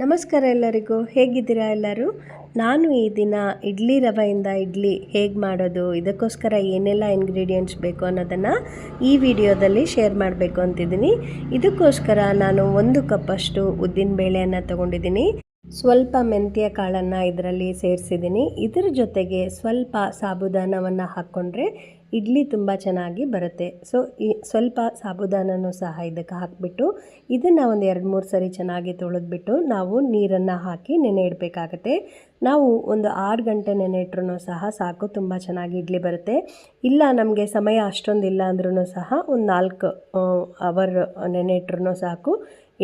ನಮಸ್ಕಾರ ಎಲ್ಲರಿಗೂ. ಹೇಗಿದ್ದೀರಾ ಎಲ್ಲರೂ? ನಾನು ಈ ದಿನ ಇಡ್ಲಿ ರವೆಯಿಂದ ಇಡ್ಲಿ ಹೇಗೆ ಮಾಡೋದು, ಇದಕ್ಕೋಸ್ಕರ ಏನೆಲ್ಲ ಇಂಗ್ರೀಡಿಯೆಂಟ್ಸ್ ಬೇಕು ಅನ್ನೋದನ್ನು ಈ ವಿಡಿಯೋದಲ್ಲಿ ಶೇರ್ ಮಾಡಬೇಕು ಅಂತಿದ್ದೀನಿ. ಇದಕ್ಕೋಸ್ಕರ ನಾನು ಒಂದು ಕಪ್ಪಷ್ಟು ಉದ್ದಿನ ಬೇಳೆಯನ್ನು ತಗೊಂಡಿದ್ದೀನಿ. ಸ್ವಲ್ಪ ಮೆಂತ್ಯ ಕಾಳನ್ನು ಇದರಲ್ಲಿ ಸೇರಿಸಿದ್ದೀನಿ. ಇದರ ಜೊತೆಗೆ ಸ್ವಲ್ಪ ಸಾಬುದಾನವನ್ನು ಹಾಕ್ಕೊಂಡ್ರೆ ಇಡ್ಲಿ ತುಂಬ ಚೆನ್ನಾಗಿ ಬರುತ್ತೆ. ಸೊ ಈ ಸ್ವಲ್ಪ ಸಾಬುದಾನನೂ ಸಹ ಇದಕ್ಕೆ ಹಾಕಿಬಿಟ್ಟು, ಇದನ್ನು ಒಂದು ಎರಡು ಮೂರು ಸರಿ ಚೆನ್ನಾಗಿ ತೊಳೆದ್ಬಿಟ್ಟು ನಾವು ನೀರನ್ನು ಹಾಕಿ ನೆನೆ ಇಡಬೇಕಾಗತ್ತೆ. ನಾವು ಒಂದು ಆರು ಗಂಟೆ ನೆನೆ ಇಟ್ರೂ ಸಹ ಸಾಕು, ತುಂಬ ಚೆನ್ನಾಗಿ ಇಡ್ಲಿ ಬರುತ್ತೆ. ಇಲ್ಲ, ನಮಗೆ ಸಮಯ ಅಷ್ಟೊಂದು ಇಲ್ಲ ಅಂದ್ರೂ ಸಹ ಒಂದು ನಾಲ್ಕು ಅವರ್ ನೆನೆ ಇಟ್ರೂ ಸಾಕು,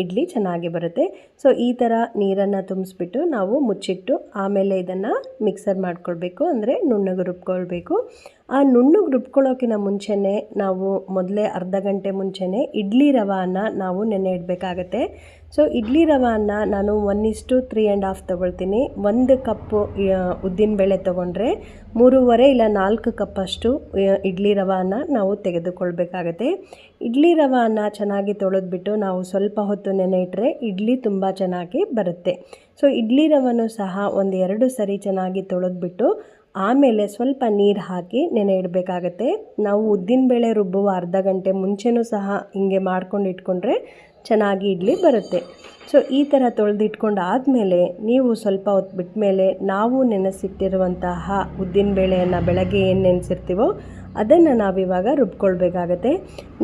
ಇಡ್ಲಿ ಚೆನ್ನಾಗಿ ಬರುತ್ತೆ. ಸೊ ಈ ಥರ ನೀರನ್ನು ತುಂಬಿಸ್ಬಿಟ್ಟು ನಾವು ಮುಚ್ಚಿಟ್ಟು ಆಮೇಲೆ ಇದನ್ನು ಮಿಕ್ಸರ್ ಮಾಡ್ಕೊಳ್ಬೇಕು, ಅಂದರೆ ನುಣ್ಣಗೆ ರುಬ್ಕೊಳ್ಬೇಕು. ಆ ನುಣ್ಣಗೆ ರುಬ್ಕೊಳ್ಳೋಕ್ಕಿಂತ ಮುಂಚೆನೇ ನಾವು ಮೊದಲೇ ಅರ್ಧ ಗಂಟೆ ಮುಂಚೆನೇ ಇಡ್ಲಿ ರವಾನ ನಾವು ನೆನೆ ಇಡಬೇಕಾಗತ್ತೆ. ಸೊ, ಇಡ್ಲಿ ರವಾನ ನಾನು ಒನ್ ಇಸ್ಟು ತ್ರೀ ಆ್ಯಂಡ್ ಹಾಫ್ ತೊಗೊಳ್ತೀನಿ. ಒಂದು ಕಪ್ಪು ಉದ್ದಿನಬೇಳೆ ತೊಗೊಂಡ್ರೆ ಮೂರುವರೆ ಇಲ್ಲ ನಾಲ್ಕು ಕಪ್ಪಷ್ಟು ಇಡ್ಲಿ ರವಾನ ನಾವು ತೆಗೆದುಕೊಳ್ಬೇಕಾಗತ್ತೆ. ಇಡ್ಲಿ ರವಾನ ಚೆನ್ನಾಗಿ ತೊಳೆದ್ಬಿಟ್ಟು ನಾವು ಸ್ವಲ್ಪ ಹೊತ್ತು ನೆನೆ ಇಟ್ಟರೆ ಇಡ್ಲಿ ತುಂಬ ಚೆನ್ನಾಗಿ ಬರುತ್ತೆ. ಸೊ, ಇಡ್ಲಿ ರವನ್ನು ಸಹ ಒಂದು ಎರಡು ಸರಿ ಚೆನ್ನಾಗಿ ತೊಳೆದ್ಬಿಟ್ಟು ಆಮೇಲೆ ಸ್ವಲ್ಪ ನೀರು ಹಾಕಿ ನೆನೆ ಇಡಬೇಕಾಗತ್ತೆ. ನಾವು ಉದ್ದಿನಬೇಳೆ ರುಬ್ಬುವ ಅರ್ಧ ಗಂಟೆ ಮುಂಚೆನೂ ಸಹ ಹಿಂಗೆ ಮಾಡ್ಕೊಂಡು ಇಟ್ಕೊಂಡ್ರೆ ಚೆನ್ನಾಗಿ ಇಡ್ಲಿ ಬರುತ್ತೆ. ಸೊ ಈ ಥರ ತೊಳೆದಿಟ್ಕೊಂಡು ಆದಮೇಲೆ ನೀವು ಸ್ವಲ್ಪ ಹೊತ್ತು ಬಿಟ್ಟ ಮೇಲೆ ನಾವು ನೆನೆಸಿಟ್ಟಿರುವಂತಹ ಉದ್ದಿನಬೇಳೆಯನ್ನು ಬೆಳಗ್ಗೆ ಏನು ನೆನೆಸಿರ್ತೀವೋ ಅದನ್ನು ನಾವಿವಾಗ ರುಬ್ಕೊಳ್ಬೇಕಾಗತ್ತೆ.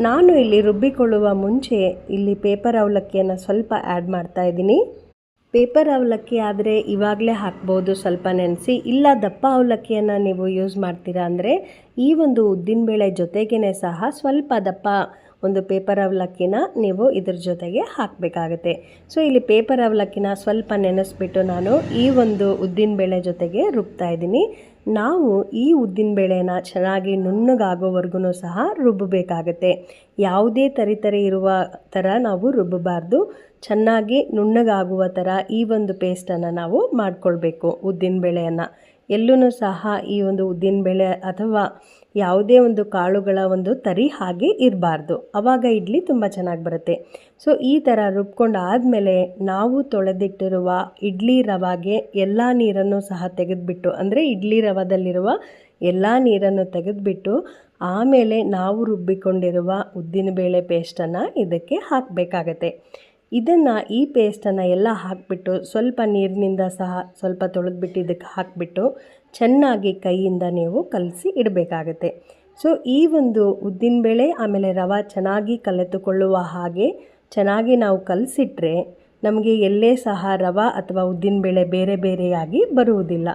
ನಾನು ಇಲ್ಲಿ ರುಬ್ಬಿಕೊಳ್ಳುವ ಮುಂಚೆ ಇಲ್ಲಿ ಪೇಪರ್ ಅವಲಕ್ಕಿಯನ್ನು ಸ್ವಲ್ಪ ಆ್ಯಡ್ ಮಾಡ್ತಾಯಿದ್ದೀನಿ ಪೇಪರ್ ಅವಲಕ್ಕಿ ಆದರೆ ಇವಾಗಲೇ ಹಾಕ್ಬೋದು ಸ್ವಲ್ಪ ನೆನೆಸಿ. ಇಲ್ಲ, ದಪ್ಪ ಅವಲಕ್ಕಿಯನ್ನು ನೀವು ಯೂಸ್ ಮಾಡ್ತೀರಾ ಅಂದರೆ ಈ ಒಂದು ಉದ್ದಿನಬೇಳೆ ಜೊತೆಗೇ ಸಹ ಸ್ವಲ್ಪ ದಪ್ಪ ಒಂದು ಪೇಪರ್ ಅವಲಕ್ಕಿನ ನೀವು ಇದ್ರ ಜೊತೆಗೆ ಹಾಕಬೇಕಾಗುತ್ತೆ. ಸೊ ಇಲ್ಲಿ ಪೇಪರ್ ಅವಲಕ್ಕಿನ ಸ್ವಲ್ಪ ನೆನೆಸ್ಬಿಟ್ಟು ನಾನು ಈ ಒಂದು ಉದ್ದಿನಬೇಳೆ ಜೊತೆಗೆ ರುಬ್ತಾ ಇದ್ದೀನಿ. ನಾವು ಈ ಉದ್ದಿನಬೇಳೆನ ಚೆನ್ನಾಗಿ ನುಣ್ಣಗಾಗೋವರೆಗೂ ಸಹ ರುಬ್ಬಬೇಕಾಗತ್ತೆ. ಯಾವುದೇ ತರಿತರಿ ತರಿ ಇರುವ ಥರ ನಾವು ರುಬ್ಬಬಾರ್ದು. ಚೆನ್ನಾಗಿ ನುಣ್ಣಗಾಗುವ ಥರ ಈ ಒಂದು ಪೇಸ್ಟನ್ನು ನಾವು ಮಾಡಿಕೊಳ್ಬೇಕು ಉದ್ದಿನಬೇಳೆಯನ್ನು ಎಲ್ಲೂ ಸಹ ಈ ಒಂದು ಉದ್ದಿನಬೇಳೆ ಅಥವಾ ಯಾವುದೇ ಒಂದು ಕಾಳುಗಳ ಒಂದು ತರಿ ಹಾಗೆ ಇರಬಾರ್ದು. ಅವಾಗ ಇಡ್ಲಿ ತುಂಬ ಚೆನ್ನಾಗಿ ಬರುತ್ತೆ. ಸೊ, ಈ ಥರ ರುಬ್ಕೊಂಡು ಆದಮೇಲೆ ನಾವು ತೊಳೆದಿಟ್ಟಿರುವ ಇಡ್ಲಿ ರವಾಗೆ ಎಲ್ಲ ನೀರನ್ನು ಸಹ ತೆಗೆದುಬಿಟ್ಟು, ಅಂದರೆ ಇಡ್ಲಿ ರವದಲ್ಲಿರುವ ಎಲ್ಲ ನೀರನ್ನು ತೆಗೆದುಬಿಟ್ಟು, ಆಮೇಲೆ ನಾವು ರುಬ್ಬಿಕೊಂಡಿರುವ ಉದ್ದಿನಬೇಳೆ ಪೇಸ್ಟನ್ನು ಇದಕ್ಕೆ ಹಾಕಬೇಕಾಗತ್ತೆ. ಇದನ್ನು ಈ ಪೇಸ್ಟನ್ನು ಎಲ್ಲ ಹಾಕಿಬಿಟ್ಟು ಸ್ವಲ್ಪ ನೀರಿನಿಂದ ಸಹ ಸ್ವಲ್ಪ ತೊಳೆದ್ಬಿಟ್ಟು ಇದಕ್ಕೆ ಹಾಕಿಬಿಟ್ಟು ಚೆನ್ನಾಗಿ ಕೈಯಿಂದ ನೀವು ಕಲಸಿ ಇಡಬೇಕಾಗತ್ತೆ. ಸೊ ಈ ಒಂದು ಉದ್ದಿನಬೇಳೆ ಆಮೇಲೆ ರವೆ ಚೆನ್ನಾಗಿ ಕಲೆತುಕೊಳ್ಳುವ ಹಾಗೆ ಚೆನ್ನಾಗಿ ನಾವು ಕಲಸಿಟ್ರೆ ನಮಗೆ ಎಲ್ಲೇ ಸಹ ರವೆ ಅಥವಾ ಉದ್ದಿನಬೇಳೆ ಬೇರೆ ಬೇರೆಯಾಗಿ ಬರುವುದಿಲ್ಲ.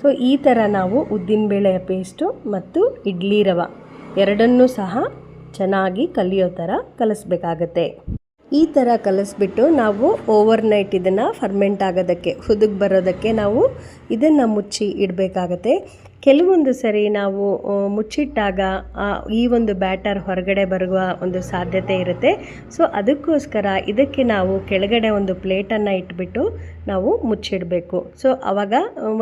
ಸೊ ಈ ಥರ ನಾವು ಉದ್ದಿನಬೇಳೆಯ ಪೇಸ್ಟು ಮತ್ತು ಇಡ್ಲಿ ರವೆ ಎರಡನ್ನೂ ಸಹ ಚೆನ್ನಾಗಿ ಕಲಿಯೋ ಥರ ಕಲಿಸ್ಬೇಕಾಗತ್ತೆ. ಈ ಥರ ಕಲಿಸ್ಬಿಟ್ಟು ನಾವು ಓವರ್ ನೈಟ್ ಇದನ್ನು ಫರ್ಮೆಂಟ್ ಆಗೋದಕ್ಕೆ, ಹುದುಗ್ ಬರೋದಕ್ಕೆ ನಾವು ಇದನ್ನು ಮುಚ್ಚಿ ಇಡಬೇಕಾಗತ್ತೆ. ಕೆಲವೊಂದು ಸರಿ ನಾವು ಮುಚ್ಚಿಟ್ಟಾಗ ಈ ಒಂದು ಬ್ಯಾಟರ್ ಹೊರಗಡೆ ಬರುವ ಒಂದು ಸಾಧ್ಯತೆ ಇರುತ್ತೆ. ಸೊ ಅದಕ್ಕೋಸ್ಕರ ಇದಕ್ಕೆ ನಾವು ಕೆಳಗಡೆ ಒಂದು ಪ್ಲೇಟನ್ನು ಇಟ್ಬಿಟ್ಟು ನಾವು ಮುಚ್ಚಿಡಬೇಕು. ಸೊ ಆವಾಗ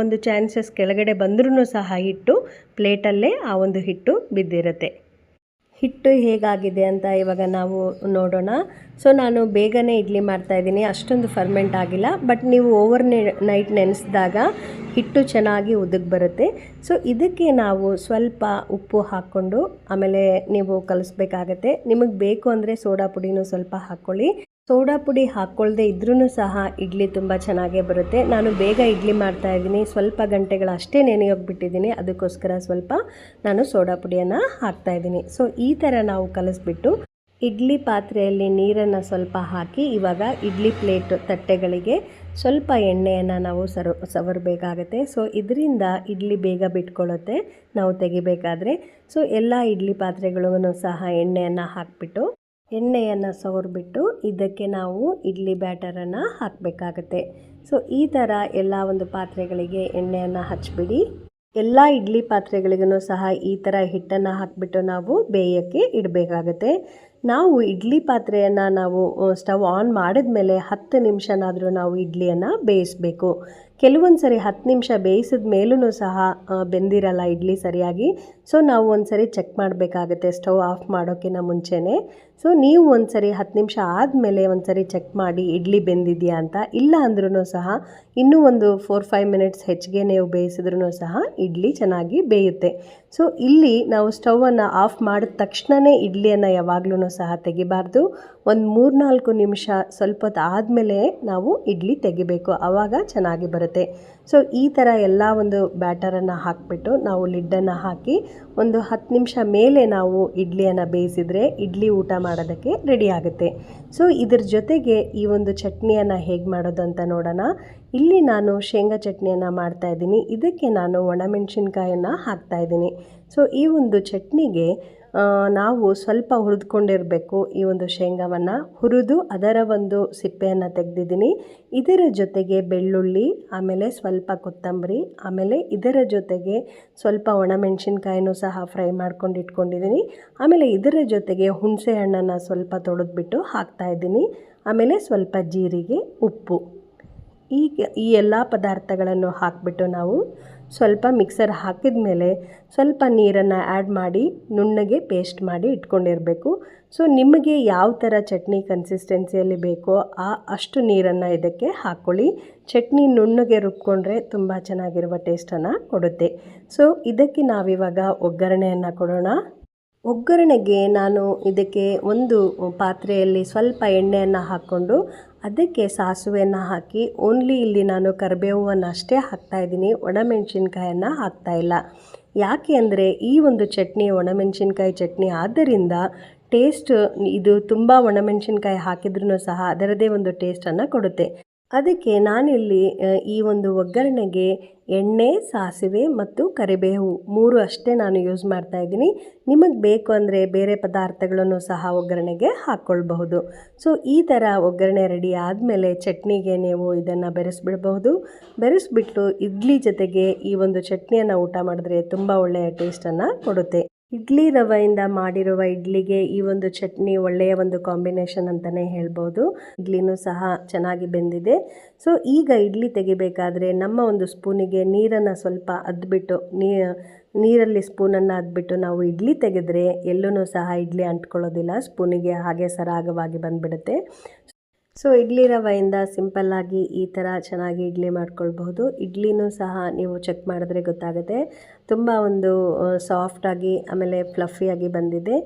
ಒಂದು ಚಾನ್ಸಸ್ ಕೆಳಗಡೆ ಬಂದ್ರೂ ಸಹ ಹಿಟ್ಟು ಪ್ಲೇಟಲ್ಲೇ ಆ ಒಂದು ಹಿಟ್ಟು ಬಿದ್ದಿರುತ್ತೆ. ಹಿಟ್ಟು ಹೇಗಾಗಿದೆ ಅಂತ ಇವಾಗ ನಾವು ನೋಡೋಣ. ಸೊ ನಾನು ಬೇಗನೆ ಇಡ್ಲಿ ಮಾಡ್ತಾಯಿದ್ದೀನಿ ಅಷ್ಟೊಂದು ಫರ್ಮೆಂಟ್ ಆಗಿಲ್ಲ ಬಟ್ ನೀವು ಓವರ್ ನೈಟ್ ನೆನೆಸಿದಾಗ ಹಿಟ್ಟು ಚೆನ್ನಾಗಿ ಉದುಗ್ ಬರುತ್ತೆ. ಸೊ ಇದಕ್ಕೆ ನಾವು ಸ್ವಲ್ಪ ಉಪ್ಪು ಹಾಕ್ಕೊಂಡು ಆಮೇಲೆ ನೀವು ಕಲಿಸ್ಬೇಕಾಗತ್ತೆ. ನಿಮಗೆ ಬೇಕು ಅಂದರೆ ಸೋಡಾ ಪುಡಿನೂ ಸ್ವಲ್ಪ ಹಾಕ್ಕೊಳ್ಳಿ ಸೋಡಾ ಪುಡಿ ಹಾಕ್ಕೊಳ್ಳದೆ ಇದ್ರೂ ಸಹ ಇಡ್ಲಿ ತುಂಬ ಚೆನ್ನಾಗೇ ಬರುತ್ತೆ. ನಾನು ಬೇಗ ಇಡ್ಲಿ ಮಾಡ್ತಾ ಇದ್ದೀನಿ. ಸ್ವಲ್ಪ ಗಂಟೆಗಳಷ್ಟೇ ನೆನೆಯೋಗ್ಬಿಟ್ಟಿದ್ದೀನಿ. ಅದಕ್ಕೋಸ್ಕರ ಸ್ವಲ್ಪ ನಾನು ಸೋಡಾ ಪುಡಿಯನ್ನು ಹಾಕ್ತಾ ಇದ್ದೀನಿ. ಸೊ ಈ ಥರ ನಾವು ಕಲಿಸ್ಬಿಟ್ಟು ಇಡ್ಲಿ ಪಾತ್ರೆಯಲ್ಲಿ ನೀರನ್ನು ಸ್ವಲ್ಪ ಹಾಕಿ, ಇವಾಗ ಇಡ್ಲಿ ಪ್ಲೇಟ್ ತಟ್ಟೆಗಳಿಗೆ ಸ್ವಲ್ಪ ಎಣ್ಣೆಯನ್ನು ನಾವು ಸರ್, ಸವರಬೇಕಾಗತ್ತೆ. ಸೊ ಇದರಿಂದ ಇಡ್ಲಿ ಬೇಗ ಬಿಟ್ಕೊಳ್ಳುತ್ತೆ ನಾವು ತೆಗಿಬೇಕಾದ್ರೆ. ಸೊ ಎಲ್ಲ ಇಡ್ಲಿ ಪಾತ್ರೆಗಳಿಗೂ ಸಹ ಎಣ್ಣೆಯನ್ನು ಹಾಕಿಬಿಟ್ಟು ಎಣ್ಣೆಯನ್ನು ಸವರ್ಬಿಟ್ಟು ಇದಕ್ಕೆ ನಾವು ಇಡ್ಲಿ ಬ್ಯಾಟರನ್ನು ಹಾಕಬೇಕಾಗತ್ತೆ. ಸೊ ಈ ಥರ ಎಲ್ಲ ಒಂದು ಪಾತ್ರೆಗಳಿಗೆ ಎಣ್ಣೆಯನ್ನು ಹಚ್ಚಿಬಿಡಿ ಎಲ್ಲ ಇಡ್ಲಿ ಪಾತ್ರೆಗಳಿಗೂ ಸಹ ಈ ಥರ ಹಿಟ್ಟನ್ನು ಹಾಕಿಬಿಟ್ಟು ನಾವು ಬೇಯೋಕ್ಕೆ ಇಡಬೇಕಾಗತ್ತೆ. ನಾವು ಇಡ್ಲಿ ಪಾತ್ರೆಯನ್ನು ನಾವು ಸ್ಟವ್ ಆನ್ ಮಾಡಿದ ಮೇಲೆ ಹತ್ತು ನಿಮಿಷನಾದರೂ ನಾವು ಇಡ್ಲಿಯನ್ನು ಬೇಯಿಸಬೇಕು. ಕೆಲವೊಂದು ಸರಿ ಹತ್ತು ನಿಮಿಷ ಬೇಯಿಸಿದ ಮೇಲೂ ಸಹ ಬೆಂದಿರಲ್ಲ ಇಡ್ಲಿ ಸರಿಯಾಗಿ. ಸೊ ನಾವು ಒಂದು ಸರಿ ಚೆಕ್ ಮಾಡಬೇಕಾಗತ್ತೆ, ಸ್ಟವ್ ಆಫ್ ಮಾಡೋಕ್ಕಿಂತ ಮುಂಚೆನೇ. ಸೊ ನೀವು ಒಂದು ಸರಿ ಹತ್ತು ನಿಮಿಷ ಆದಮೇಲೆ ಒಂದು ಸರಿ ಚೆಕ್ ಮಾಡಿ, ಇಡ್ಲಿ ಬೆಂದಿದೆಯಾ ಅಂತ? ಇಲ್ಲ ಅಂದ್ರೂ ಸಹ, ಇನ್ನೂ ಒಂದು ಫೋರ್ ಫೈವ್ ಮಿನಿಟ್ಸ್ ಹೆಚ್ಚಿಗೆ ನೀವು ಬೇಯಿಸಿದ್ರೂ ಸಹ ಇಡ್ಲಿ ಚೆನ್ನಾಗಿ ಬೇಯುತ್ತೆ. ಸೊ ಇಲ್ಲಿ ನಾವು ಸ್ಟವನ್ನು ಆಫ್ ಮಾಡಿದ ತಕ್ಷಣವೇ ಇಡ್ಲಿಯನ್ನು ಯಾವಾಗಲೂ ಸಹ ತೆಗಿಬಾರ್ದು. ಒಂದು ಮೂರ್ನಾಲ್ಕು ನಿಮಿಷ ಸ್ವಲ್ಪ ಆದಮೇಲೆ ನಾವು ಇಡ್ಲಿ ತೆಗಿಬೇಕು. ಆವಾಗ ಚೆನ್ನಾಗಿ ಬರುತ್ತೆ. ಸೊ ಈ ಥರ ಎಲ್ಲ ಒಂದು ಬ್ಯಾಟರನ್ನು ಹಾಕಿಬಿಟ್ಟು ನಾವು ಲಿಡ್ಡನ್ನು ಹಾಕಿ ಒಂದು ಹತ್ತು ನಿಮಿಷ ಮೇಲೆ ನಾವು ಇಡ್ಲಿಯನ್ನು ಬೇಯಿಸಿದರೆ ಇಡ್ಲಿ ಊಟ ಮಾಡೋದಕ್ಕೆ ರೆಡಿ ಆಗುತ್ತೆ. ಸೊ ಇದ್ರ ಜೊತೆಗೆ ಈ ಒಂದು ಚಟ್ನಿಯನ್ನು ಹೇಗೆ ಮಾಡೋದು ಅಂತ ನೋಡೋಣ. ಇಲ್ಲಿ ನಾನು ಶೇಂಗಾ ಚಟ್ನಿಯನ್ನು ಮಾಡ್ತಾ ಇದ್ದೀನಿ. ಇದಕ್ಕೆ ನಾನು ಒಣಮೆಣಸಿನ್ಕಾಯನ್ನು ಹಾಕ್ತಾ ಇದ್ದೀನಿ. ಸೊ ಈ ಒಂದು ಚಟ್ನಿಗೆ ನಾವು ಸ್ವಲ್ಪ ಹುರಿದುಕೊಂಡಿರಬೇಕು ಈ ಒಂದು ಶೇಂಗಾವನ್ನು. ಹುರಿದು ಅದರ ಒಂದು ಸಿಪ್ಪೆಯನ್ನು ತೆಗೆದಿದ್ದೀನಿ. ಇದರ ಜೊತೆಗೆ ಬೆಳ್ಳುಳ್ಳಿ, ಆಮೇಲೆ ಸ್ವಲ್ಪ ಕೊತ್ತಂಬರಿ, ಆಮೇಲೆ ಇದರ ಜೊತೆಗೆ ಸ್ವಲ್ಪ ಒಣಮೆಣಸಿನ್ಕಾಯಿನೂ ಸಹ ಫ್ರೈ ಮಾಡ್ಕೊಂಡು ಇಟ್ಕೊಂಡಿದ್ದೀನಿ. ಆಮೇಲೆ ಇದರ ಜೊತೆಗೆ ಹುಣಸೆ ಹಣ್ಣನ್ನು ಸ್ವಲ್ಪ ಹಾಕ್ತಾ ಇದ್ದೀನಿ. ಆಮೇಲೆ ಸ್ವಲ್ಪ ಜೀರಿಗೆ, ಉಪ್ಪು. ಈಗ ಈ ಎಲ್ಲ ಪದಾರ್ಥಗಳನ್ನು ಹಾಕಿಬಿಟ್ಟು ನಾವು ಸ್ವಲ್ಪ ಮಿಕ್ಸರ್ ಹಾಕಿದ ಮೇಲೆ ಸ್ವಲ್ಪ ನೀರನ್ನು ಆ್ಯಡ್ ಮಾಡಿ ನುಣ್ಣಗೆ ಪೇಸ್ಟ್ ಮಾಡಿ ಇಟ್ಕೊಂಡಿರಬೇಕು. ಸೊ ನಿಮಗೆ ಯಾವ ಥರ ಚಟ್ನಿ ಕನ್ಸಿಸ್ಟೆನ್ಸಿಯಲ್ಲಿ ಬೇಕೋ ಆ ಅಷ್ಟು ನೀರನ್ನು ಇದಕ್ಕೆ ಹಾಕ್ಕೊಳ್ಳಿ ಚಟ್ನಿ ನುಣ್ಣಗೆ ರುಬ್ಕೊಂಡ್ರೆ ತುಂಬ ಚೆನ್ನಾಗಿರುವ ಟೇಸ್ಟನ್ನು ಕೊಡುತ್ತೆ. ಸೊ ಇದಕ್ಕೆ ನಾವಿವಾಗ ಒಗ್ಗರಣೆಯನ್ನು ಕೊಡೋಣ. ಒಗ್ಗರಣೆಗೆ ನಾನು ಇದಕ್ಕೆ ಒಂದು ಪಾತ್ರೆಯಲ್ಲಿ ಸ್ವಲ್ಪ ಎಣ್ಣೆಯನ್ನು ಹಾಕ್ಕೊಂಡು ಅದಕ್ಕೆ ಸಾಸಿವೆಯನ್ನು ಹಾಕಿ ಓನ್ಲಿ ಇಲ್ಲಿ ನಾನು ಕರಿಬೇವನ್ನು ಅಷ್ಟೇ ಹಾಕ್ತಾ ಇದ್ದೀನಿ. ಒಣಮೆಣಸಿನ್ಕಾಯನ್ನು ಹಾಕ್ತಾ ಇಲ್ಲ. ಯಾಕೆ ಅಂದರೆ ಈ ಒಂದು ಚಟ್ನಿ ಒಣಮೆಣಸಿನ್ಕಾಯಿ ಚಟ್ನಿ ಆದ್ದರಿಂದ ಟೇಸ್ಟ್ ಇದು ತುಂಬ ಒಣಮೆಣಸಿನ್ಕಾಯಿ ಹಾಕಿದ್ರೂ ಸಹ ಅದರದೇ ಒಂದು ಟೇಸ್ಟನ್ನು ಕೊಡುತ್ತೆ. ಅದಕ್ಕೆ ನಾನಿಲ್ಲಿ ಈ ಒಂದು ಒಗ್ಗರಣೆಗೆ ಎಣ್ಣೆ, ಸಾಸಿವೆ ಮತ್ತು ಕರಿಬೇವು ಮೂರು ಅಷ್ಟೇ ನಾನು ಯೂಸ್ ಮಾಡ್ತಾ ಇದ್ದೀನಿ. ನಿಮಗೆ ಬೇಕು ಅಂದರೆ ಬೇರೆ ಪದಾರ್ಥಗಳನ್ನು ಸಹ ಒಗ್ಗರಣೆಗೆ ಹಾಕ್ಕೊಳ್ಬಹುದು ಸೊ, ಈ ಥರ ಒಗ್ಗರಣೆ ರೆಡಿ ಆದಮೇಲೆ ಚಟ್ನಿಗೆ ನೀವು ಇದನ್ನು ಬೆರೆಸ್ಬಿಡ್ಬಹುದು. ಬೆರೆಸ್ಬಿಟ್ಟು ಇಡ್ಲಿ ಜೊತೆಗೆ ಈ ಒಂದು ಚಟ್ನಿಯನ್ನು ಊಟ ಮಾಡಿದ್ರೆ ತುಂಬ ಒಳ್ಳೆಯ ಟೇಸ್ಟನ್ನು ಕೊಡುತ್ತೆ. ಇಡ್ಲಿ ರವೆಯಿಂದ ಮಾಡಿರುವ ಇಡ್ಲಿಗೆ ಈ ಒಂದು ಚಟ್ನಿ ಒಳ್ಳೆಯ ಒಂದು ಕಾಂಬಿನೇಷನ್ ಅಂತಲೇ ಹೇಳ್ಬೋದು. ಇಡ್ಲಿನೂ ಸಹ ಚೆನ್ನಾಗಿ ಬೆಂದಿದೆ. ಸೊ, ಈಗ ಇಡ್ಲಿ ತೆಗಿಬೇಕಾದ್ರೆ ನಮ್ಮ ಒಂದು ಸ್ಪೂನಿಗೆ ನೀರನ್ನು ಸ್ವಲ್ಪ ಅದ್ಬಿಟ್ಟು, ನೀ, ನೀರಲ್ಲಿ ಸ್ಪೂನನ್ನು ಅದ್ಬಿಟ್ಟು ನಾವು ಇಡ್ಲಿ ತೆಗೆದ್ರೆ ಎಲ್ಲೂ ಸಹ ಇಡ್ಲಿ ಅಂಟ್ಕೊಳ್ಳೋದಿಲ್ಲ. ಸ್ಪೂನಿಗೆ ಹಾಗೆ ಸರಾಗವಾಗಿ ಬಂದುಬಿಡುತ್ತೆ. ಸೊ ಇಡ್ಲಿ ರವೆಯಿಂದ ಸಿಂಪಲ್ಲಾಗಿ ಈ ಥರ ಚೆನ್ನಾಗಿ ಇಡ್ಲಿ ಮಾಡ್ಕೊಳ್ಬಹುದು. ಇಡ್ಲಿನೂ ಸಹ ನೀವು ಚೆಕ್ ಮಾಡಿದ್ರೆ ಗೊತ್ತಾಗುತ್ತೆ. ತುಂಬ ಒಂದು ಸಾಫ್ಟಾಗಿ ಆಮೇಲೆ ಫ್ಲಫಿಯಾಗಿ ಬಂದಿದೆ.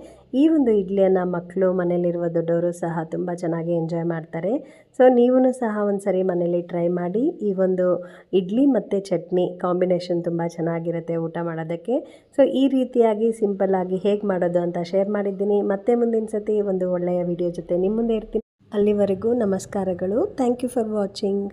ಈ ಒಂದು ಇಡ್ಲಿಯನ್ನು ಮಕ್ಕಳು ಮನೇಲಿರುವ ದೊಡ್ಡವರು ಸಹ ತುಂಬ ಚೆನ್ನಾಗಿ ಎಂಜಾಯ್ ಮಾಡ್ತಾರೆ. ಸೊ ನೀವೂ ಸಹ ಒಂದು ಸರಿ ಮನೇಲಿ ಟ್ರೈ ಮಾಡಿ, ಈ ಒಂದು ಇಡ್ಲಿ ಮತ್ತು ಚಟ್ನಿ ಕಾಂಬಿನೇಷನ್ ತುಂಬ ಚೆನ್ನಾಗಿರುತ್ತೆ ಊಟ ಮಾಡೋದಕ್ಕೆ. ಸೊ ಈ ರೀತಿಯಾಗಿ ಸಿಂಪಲ್ಲಾಗಿ ಹೇಗೆ ಮಾಡೋದು ಅಂತ ಶೇರ್ ಮಾಡಿದ್ದೀನಿ. ಮತ್ತೆ ಮುಂದಿನ ಸತಿ ಒಂದು ಒಳ್ಳೆಯ ವಿಡಿಯೋ ಜೊತೆ ನಿಮ್ಮ ಮುಂದೆ ಇರ್ತೀನಿ. ಅಲ್ಲಿವರೆಗೂ ನಮಸ್ಕಾರಗಳು. Thank you for watching